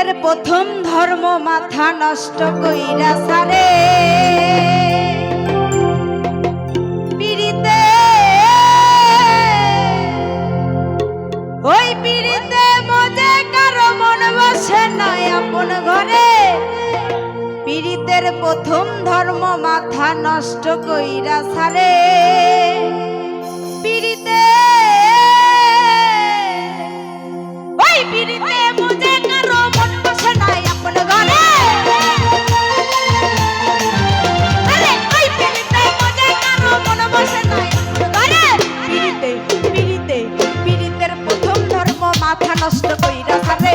পীড়িতের প্রথম ধর্ম মাথা নষ্ট কইরা সারে। পীড়িতে, ওই পীড়িতে মজে কারও মন বসে নয় আপন ঘরে। পীড়িতের প্রথম ধর্ম মাথা নষ্ট কইরা সারে। পীড়িতে, ওই পীড়িতে নষ্ট কইরা সারে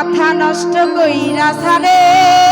মাথা নষ্ট কইরা সারে